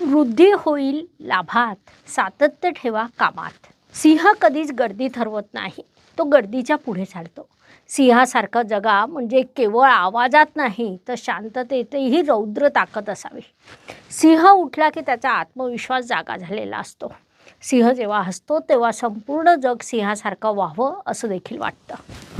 वृद्धी होईल लाभात. सातत्य ठेवा कामात. सिंह कधीच गर्दी ठरवत नाही. तो गर्दीच्या पुढे चालतो. सिंहासारखं जगा म्हणजे केवळ आवाजात नाही तर शांततेतही रौद्र ताकद असावी. सिंह उठला की त्याचा आत्मविश्वास जागा झालेला असतो. सिंह जेव्हा हसतो तेव्हा संपूर्ण जग सिंहासारखं व्हावं असं देखील वाटतं.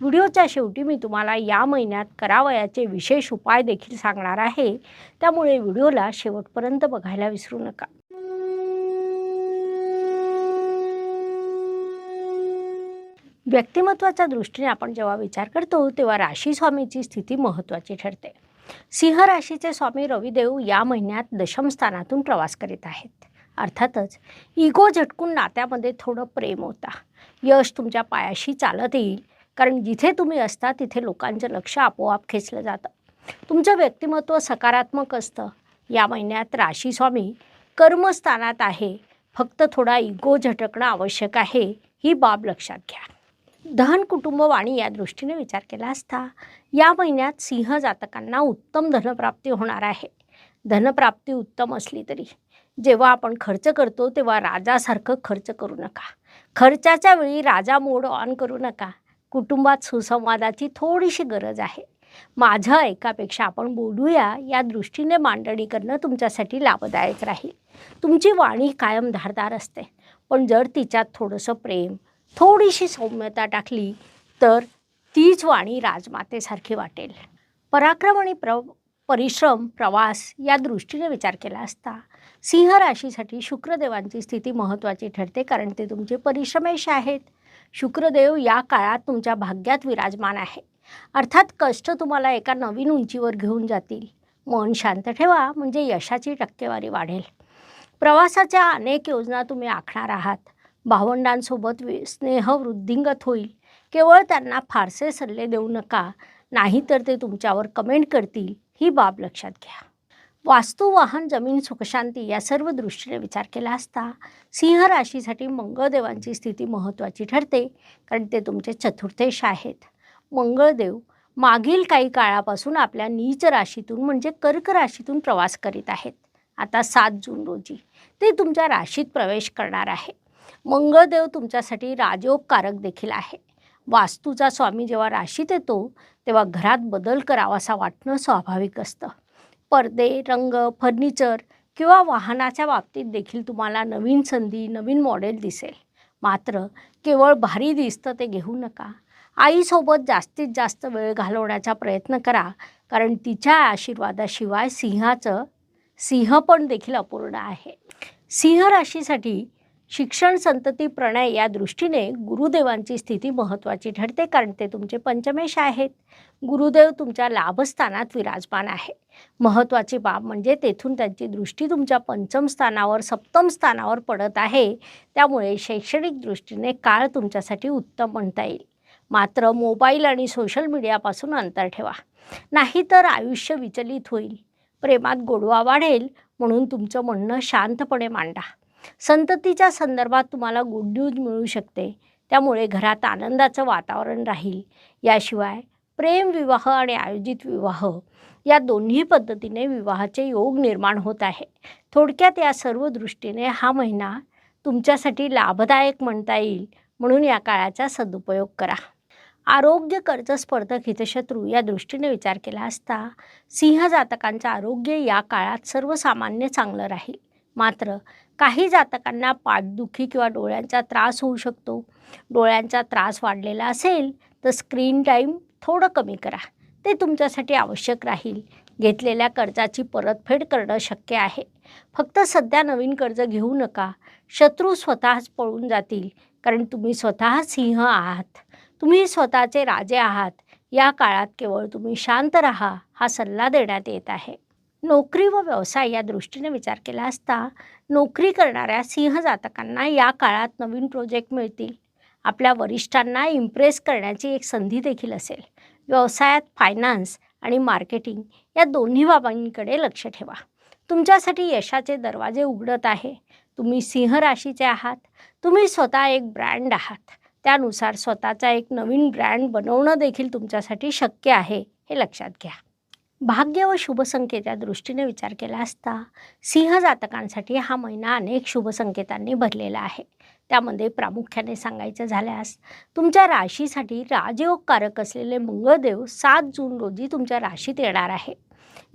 व्हिडिओच्या शेवटी मी तुम्हाला या महिन्यात करावयाचे विशेष उपाय देखील सांगणार आहे. त्यामुळे व्हिडिओला शेवटपर्यंत बघायला विसरू नका. व्यक्तिमत्वाच्या दृष्टीने आपण जेव्हा विचार करतो तेव्हा राशी स्वामीची स्थिती महत्त्वाची ठरते. सिंह राशीचे स्वामी रविदेव या महिन्यात दशमस्थानातून प्रवास करीत आहेत. अर्थातच इगो झटकून नात्यामध्ये थोडं प्रेम होता. यश तुमच्या पायाशी चालत येईल कारण जिथे तुम्ही असता तिथे लोकांचं लक्ष आपोआप खेचलं जातं. तुमचं व्यक्तिमत्व सकारात्मक असतं. या महिन्यात राशी स्वामी कर्मस्थानात आहे. फक्त थोडा इगो झटकणं आवश्यक आहे ही बाब लक्षात घ्या. धन कुटुंब वाणी या दृष्टीने विचार केला असता या महिन्यात सिंह जातकांना उत्तम धनप्राप्ती होणार आहे. धनप्राप्ती उत्तम असली तरी जेव्हा आपण खर्च करतो तेव्हा राजासारखं खर्च करू नका. खर्चाच्या वेळी राजा मोड ऑन करू नका. कुटुंबात सुसंवादाची थोडीशी गरज आहे. माझं एकापेक्षा आपण बोलूया या दृष्टीने मांडणी करणं तुमच्यासाठी लाभदायक राहील. तुमची वाणी कायम धारदार असते. पण जर तिच्यात थोडंसं प्रेम थोडीशी सौम्यता टाकली तर तीच वाणी राजमातेसारखी वाटेल. पराक्रम आणि प्र परिश्रम प्रवास या दृष्टीने विचार केला असता सिंह राशीसाठी शुक्रदेवांची स्थिती महत्त्वाची ठरते कारण ते तुमचे परिश्रमेश आहेत. शुक्रदेव या काळात तुमच्या भाग्यात विराजमान आहे. अर्थात कष्ट तुम्हाला एका नवीन उंचीवर घेऊन जातील. मन शांत ठेवा म्हणजे यशाची टक्केवारी वाढेल. प्रवासाच्या अनेक योजना तुम्ही आखणार आहात. भावंडांसोबत वि स्नेह वृद्धिंगत होईल. केवळ त्यांना फारसे सल्ले देऊ नका नाहीतर ते तुमच्यावर कमेंट करतील ही बाब लक्षात घ्या. वास्तू वाहन जमीन सुखशांती या सर्व दृष्टीने विचार केला असता सिंह राशीसाठी मंगळदेवांची स्थिती महत्त्वाची ठरते कारण ते तुमचे चतुर्थेश आहेत. मंगळदेव मागील काही काळापासून आपल्या नीच राशीतून म्हणजे कर्क राशीतून प्रवास करीत आहेत. आता सात जून रोजी ते तुमच्या राशीत प्रवेश करणार आहे. मंगळदेव तुमच्यासाठी राजयोगकारक देखील आहे. वास्तूचा स्वामी जेव्हा राशीत येतो तेव्हा घरात बदल करावासा वाटणं स्वाभाविक असतं. पडदे रंग फर्निचर किंवा वाहनाच्या बाबतीत देखील तुम्हाला नवीन संधी नवीन मॉडेल दिसेल. मात्र केवळ भारी दिसतं ते घेऊ नका. आईसोबत जास्तीत जास्त वेळ घालवण्याचा प्रयत्न करा कारण तिच्या आशीर्वादाशिवाय सिंहाचं सिंह पण देखील अपूर्ण आहे. सिंह राशीसाठी शिक्षण संतती प्रणय या दृष्टीने गुरुदेवांची स्थिती महत्त्वाची ठरते कारण ते तुमचे पंचमेश आहेत. गुरुदेव तुमच्या लाभस्थानात विराजमान आहे. महत्त्वाची बाब म्हणजे तेथून त्यांची दृष्टी तुमच्या पंचम स्थानावर सप्तम स्थानावर पडत आहे. त्यामुळे शैक्षणिक दृष्टीने काळ तुमच्यासाठी उत्तम म्हणता येईल. मात्र मोबाईल आणि सोशल मीडियापासून अंतर ठेवा. नाहीतर आयुष्य विचलित होईल. प्रेमात गोडवा वाढेल म्हणून तुमचं म्हणणं शांतपणे मांडा. संततीच्या संदर्भात तुम्हाला गुड न्यूज मिळू शकते. त्यामुळे घरात आनंदाचं वातावरण राहील. याशिवाय प्रेम विवाह आणि आयोजित विवाह या दोन्ही पद्धतीने विवाहाचे योग निर्माण होत आहे. थोडक्यात या सर्व दृष्टीने हा महिना तुमच्यासाठी लाभदायक म्हणता येईल म्हणून या काळाचा सदुपयोग करा. आरोग्य कर्ज स्पर्धक हितशत्रू या दृष्टीने विचार केला असता सिंह जातकांचं आरोग्य या काळात सर्वसामान्य चांगलं राहील. मात्र काही जातकांना पाठदुखी किंवा डोळ्यांचा त्रास होऊ शकतो. डोळ्यांचा त्रास वाढलेला असेल तर स्क्रीन टाईम थोडं कमी करा. ते तुमच्यासाठी आवश्यक राहील. घेतलेल्या कर्जाची परतफेड करणं शक्य आहे. फक्त सध्या नवीन कर्ज घेऊ नका. शत्रू स्वतःच पळून जातील कारण तुम्ही स्वतः सिंह आहात. तुम्ही स्वतःचे राजे आहात. या काळात केवळ तुम्ही शांत राहा हा सल्ला देण्यात येत आहे. नोकरी व व्यवसाय या दृष्टीने विचार केला असता नोकरी करणाऱ्या सिंह जातकांना या काळात नवीन प्रोजेक्ट मिळतील. आपल्या वरिष्ठांना इम्प्रेस करण्याची एक संधी देखील असेल. व्यवसायात फायनान्स आणि मार्केटिंग या दोन्ही बाबांकडे लक्ष ठेवा. तुमच्यासाठी यशाचे दरवाजे उघडत आहे. तुम्ही सिंह राशीचे आहात. तुम्ही स्वतः एक ब्रँड आहात. त्यानुसार स्वतःचा एक नवीन ब्रँड बनवणं देखील तुमच्यासाठी शक्य आहे हे लक्षात घ्या. भाग्य व शुभ दृष्टीने विचार केला असता सिंह जातकांसाठी हा महिना अनेक शुभसंकेतांनी भरलेला आहे. त्यामध्ये प्रामुख्याने सांगायचं झाल्यास तुमच्या राशीसाठी राजयोगकारक असलेले मंगळदेव सात जून रोजी तुमच्या राशीत येणार आहे.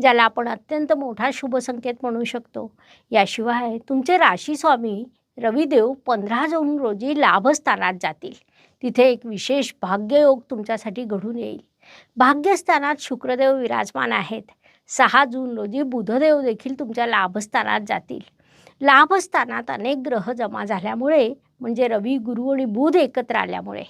ज्याला आपण अत्यंत मोठा शुभसंकेत म्हणू शकतो. याशिवाय तुमचे राशी स्वामी रविदेव पंधरा जून रोजी लाभस्थानात जातील. तिथे एक विशेष भाग्ययोग तुमच्यासाठी घडून येईल. भाग्यस्थानात शुक्रदेव विराजमान आहेत. सहा जून रोजी बुधदेव देखील तुमच्या लाभस्थानात जातील. लाभस्थानात अनेक ग्रह जमा झाल्यामुळे म्हणजे रवी गुरु आणि बुध एकत्र आल्यामुळे.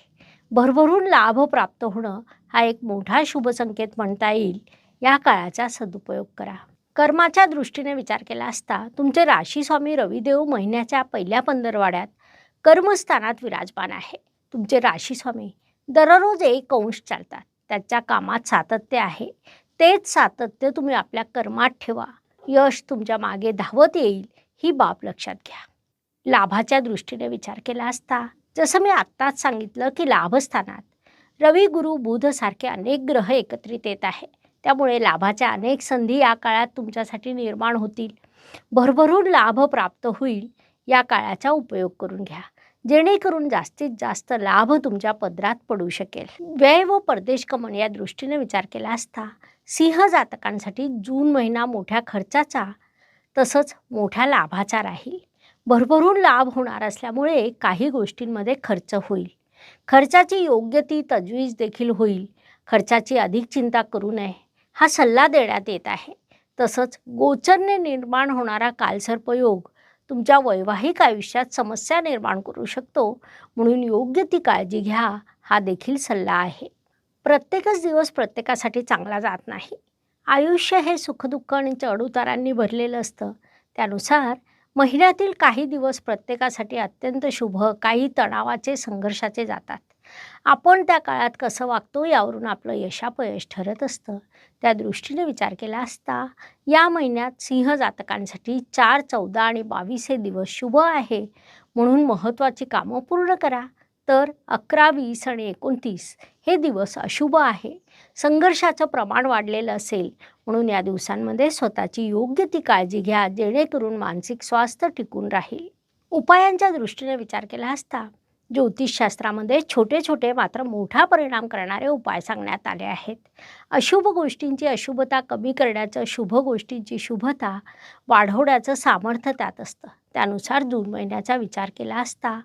भरभरून लाभ प्राप्त होणं हा एक मोठा शुभ संकेत म्हणता येईल. या काळाचा सदुपयोग करा. कर्माच्या दृष्टीने विचार केला असता तुमचे राशीस्वामी रविदेव महिन्याच्या पहिल्या पंधरवाड्यात कर्मस्थानात विराजमान आहे. तुमचे राशीस्वामी दररोज एक अंश चालतात. त्याच्या कामात सातत्य आहे. तेच सातत्य तुम्ही आपल्या कर्मात ठेवा. यश तुमच्या मागे धावत येईल ही बाब लक्षात घ्या. लाभाच्या दृष्टीने विचार केला असता जसं मी आत्ताच सांगितलं की लाभस्थानात रवी गुरु बुध सारखे अनेक ग्रह एकत्रित येत आहे. त्यामुळे लाभाच्या अनेक संधी या काळात तुमच्यासाठी निर्माण होतील. भरभरून लाभ प्राप्त होईल या काळाचा उपयोग करून घ्या. जेणेकरून जास्तीत जास्त लाभ तुमच्या पदरात पडू शकेल. व्यय व परदेश कमन या दृष्टीने विचार केला असता सिंह जातकांसाठी जून महिना मोठ्या खर्चाचा तसंच मोठ्या लाभाचा राहील. भरभरून लाभ होणार असल्यामुळे काही गोष्टींमध्ये खर्च होईल. खर्चाची योग्य ती तजवीज देखील होईल. खर्चाची अधिक चिंता करू नये हा सल्ला देण्यात येत आहे. तसंच गोचरने निर्माण होणारा कालसर्पयोग तुमच्या वैवाहिक आयुष्यात समस्या निर्माण करू शकतो. म्हणून योग्य ती काळजी घ्या. हा देखील सल्ला आहे. प्रत्येकच दिवस प्रत्येकासाठी चांगला जात नाही. आयुष्य हे सुखदुःख आणि चढउतारांनी भरलेलं असतं. त्यानुसार महिन्यातील काही दिवस प्रत्येकासाठी अत्यंत शुभ काही तणावाचे संघर्षाचे जातात. आपण त्या काळात कसं वागतो यावरून आपलं यशापयश ठरत असतं. त्या दृष्टीने विचार केला असता या महिन्यात सिंह जातकांसाठी चार चौदा आणि बावीस हे दिवस शुभ आहे. म्हणून महत्त्वाची कामं पूर्ण करा. तर अकरा वीस आणि एकोणतीस हे दिवस अशुभ आहे. संघर्षाचं प्रमाण वाढलेलं असेल. म्हणून या दिवसांमध्ये स्वतःची योग्य ती काळजी घ्या. जेणेकरून मानसिक स्वास्थ्य टिकून राहील. उपायांच्या दृष्टीने विचार केला असता ज्योतिषशास्त्रामध्ये छोटे छोटे मात्र मोठा परिणाम करणारे उपाय सांगण्यात आले आहेत. अशुभ गोष्टींची अशुभता कमी करण्याचं शुभ गोष्टींची शुभता वाढवण्याचं सामर्थ्य त्यात असतं. त्यानुसार जून महिन्याचा विचार केला असता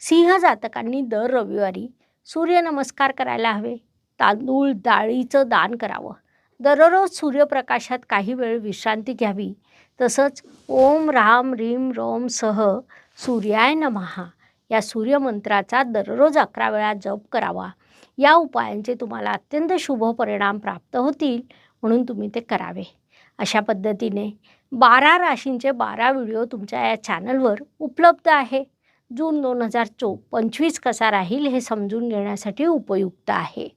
सिंह जातकांनी दर रविवारी सूर्यनमस्कार करायला हवे. तांदूळ डाळीचं दान करावं. दररोज सूर्यप्रकाशात काही वेळ विश्रांती घ्यावी. तसंच ओम राम रीम रोम सह सूर्याय नमहा. या सूर्यमंत्राचा दररोज अकरा वेळा जप करावा. या उपायांचे तुम्हाला अत्यंत शुभ परिणाम प्राप्त होतील म्हणून तुम्ही ते करावे. अशा पद्धतीने बारा राशींचे बारा व्हिडिओ तुमच्या या चॅनलवर उपलब्ध आहे. जून दोन हजार चो पंचवीस कसा राहील हे समजून घेण्यासाठी उपयुक्त आहे.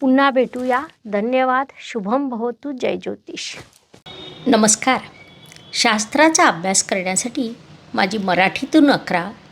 पुन्हा भेटूया. धन्यवाद. शुभम भवतु. जय ज्योतिष. नमस्कार. शास्त्राचा अभ्यास करण्यासाठी माझी मराठीतून अकरा